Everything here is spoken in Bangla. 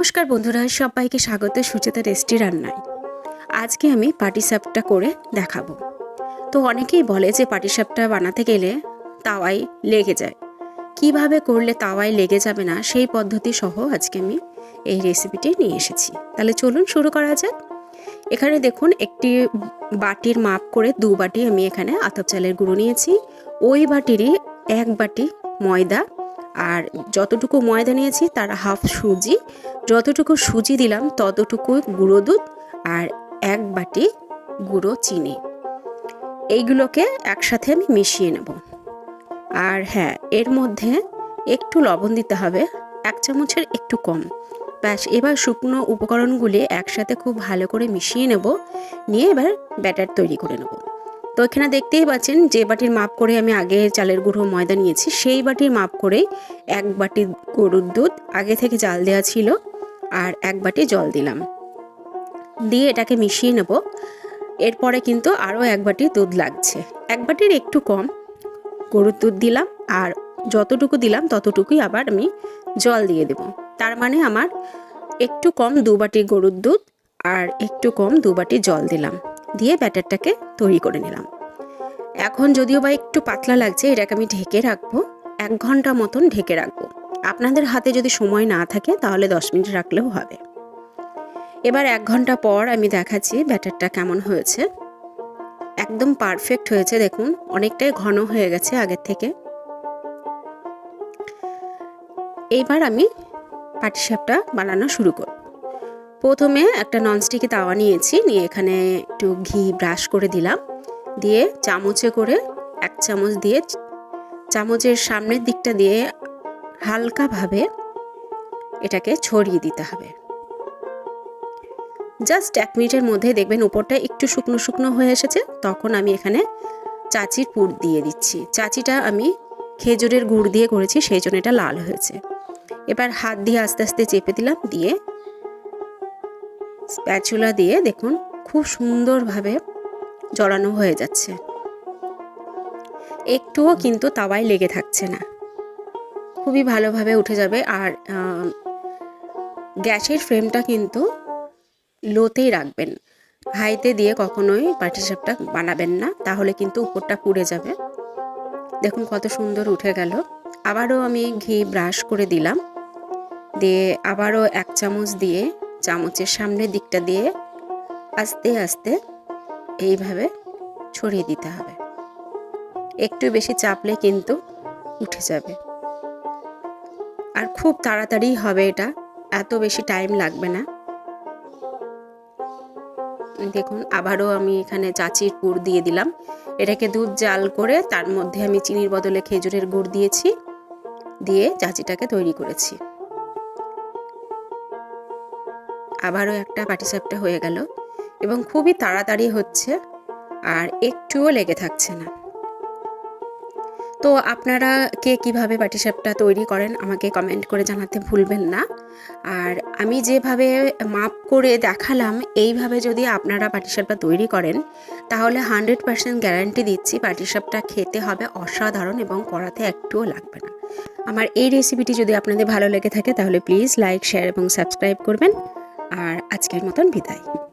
নমস্কার বন্ধুরা, সবাইকে স্বাগত সুচেতা রেস্টি রান্নায়। আজকে আমি পাটিসাপটা করে দেখাবো। তো অনেকেই বলে যে পাটিসাপটা বানাতে গেলে তাওয়ায় লেগে যায়। কীভাবে করলে তাওয়ায় লেগে যাবে না, সেই পদ্ধতি সহ আজকে আমি এই রেসিপিটি নিয়ে এসেছি। তাহলে চলুন শুরু করা যাক। এখানে দেখুন, একটি বাটির মাপ করে দু বাটি আমি এখানে আতপ চালের গুঁড়ো নিয়েছি। ওই বাটিরই এক বাটি ময়দা, আর যতটুকু ময়দা নিয়েছি, তার হাফ সুজি যতটুকু সুজি দিলাম, ততটুকু গুঁড়ো দুধ আর এক বাটি গুঁড়ো চিনি। এইগুলোকে একসাথে আমি মিশিয়ে নেব। আর হ্যাঁ এর মধ্যে একটু লবণ দিতে হবে, এক চামচের একটু কম। ব্যাস, এবার শুকনো উপকরণগুলি একসাথে খুব ভালো করে মিশিয়ে নেব, নিয়ে এবার ব্যাটার তৈরি করে নেব। তো এখানে দেখতেই পাচ্ছেন, যে বাটির মাপ করে আমি আগে চালের গুঁড়ো ময়দা নিয়েছি, সেই বাটির মাপ করে এক বাটি গরুর দুধ, আগে থেকে জাল দেওয়া ছিল। আর এক বাটি জল দিলাম। দিয়ে এটাকে মিশিয়ে নেব। এরপরে কিন্তু আরও এক বাটি দুধ লাগছে। এক বাটির একটু কম গরুর দুধ দিলাম আর যতটুকু দিলাম ততটুকুই আবার আমি জল দিয়ে দেব। তার মানে আমার একটু কম দু বাটি গরুর দুধ আর একটু কম দু বাটি জল দিলাম। দিয়ে ব্যাটারটাকে তৈরি করে নিলাম। এখন যদিও বা একটু পাতলা লাগছে, এটাকে আমি ঢেকে রাখব। এক ঘণ্টা মতন ঢেকে রাখব। আপনাদের হাতে যদি সময় না থাকে, তাহলে দশ মিনিট রাখলেও হবে। এবার এক ঘণ্টা পর আমি দেখাচ্ছি ব্যাটারটা কেমন হয়েছে। একদম পারফেক্ট হয়েছে, দেখুন, অনেকটাই ঘন হয়ে গেছে আগের থেকে। এইবার আমি পাটিসাপটা বানানো শুরু করব। প্রথমে একটা ননস্টিকি তাওয়া নিয়েছি, নিয়ে এখানে একটু ঘি ব্রাশ করে দিলাম। দিয়ে চামচে করে এক চামচ দিয়ে, চামচের সামনের দিকটা দিয়ে হালকাভাবে এটাকে ছড়িয়ে দিতে হবে। জাস্ট এক মিনিটের মধ্যে দেখবেন উপরটা একটু শুকনো শুকনো হয়ে এসেছে। তখন আমি এখানে চাচির পুর দিয়ে দিচ্ছি। চাচিটা আমি খেজুরের গুড় দিয়ে করেছি, সেই জন্য এটা লাল হয়েছে। এবার হাত দিয়ে আস্তে আস্তে চেপে দিলাম, দিয়ে স্প্যাচুলা দিয়ে দেখুন খুব সুন্দরভাবে জড়ানো হয়ে যাচ্ছে। একটুও কিন্তু তাওয়ায় লেগে থাকছে না। খুবই ভালোভাবে উঠে যাবে আর গ্যাসের ফ্রেমটা কিন্তু লোতেই রাখবেন। হাইতে দিয়ে কখনোই পাটিসাপটা বানাবেন না, তাহলে কিন্তু উপরটা পুড়ে যাবে। দেখুন কত সুন্দর উঠে গেল। আবারও আমি ঘি ব্রাশ করে দিলাম। দিয়ে আবারও এক চামচ দিয়ে চামচের সামনের দিকটা দিয়ে আস্তে আস্তে এইভাবে ছড়িয়ে দিতে হবে। একটু বেশি চাপলে কিন্তু উঠে যাবে। আর খুব তাড়াতাড়ি হবে এটা। এত বেশি টাইম লাগবে না। দেখুন, আবারও আমি এখানে চাচির গুড় দিয়ে দিলাম। এটাকে দুধ জাল করে তার মধ্যে আমি চিনির বদলে খেজুরের গুড় দিয়েছি। দিয়ে চাচিটাকে তৈরি করেছি। আবারও একটা পাটিসাপটা হয়ে গেল এবং খুবই তাড়াতাড়ি হচ্ছে আর একটুও লেগে থাকছে না। তো আপনারা কে কীভাবে পাটিসাপটা তৈরি করেন আমাকে কমেন্ট করে জানাতে ভুলবেন না। আর আমি যেভাবে মাপ করে দেখালাম, এইভাবে যদি আপনারা পাটিসাপটা তৈরি করেন, তাহলে হান্ড্রেড পার্সেন্ট গ্যারান্টি দিচ্ছি পাটিসাপটা খেতে হবে অসাধারণ এবং করাতে একটুও লাগবে না। আমার এই রেসিপিটি যদি আপনাদের ভালো লেগে থাকে, তাহলে প্লিজ লাইক, শেয়ার এবং সাবস্ক্রাইব করবেন। আর আজকের মতন বিদায়।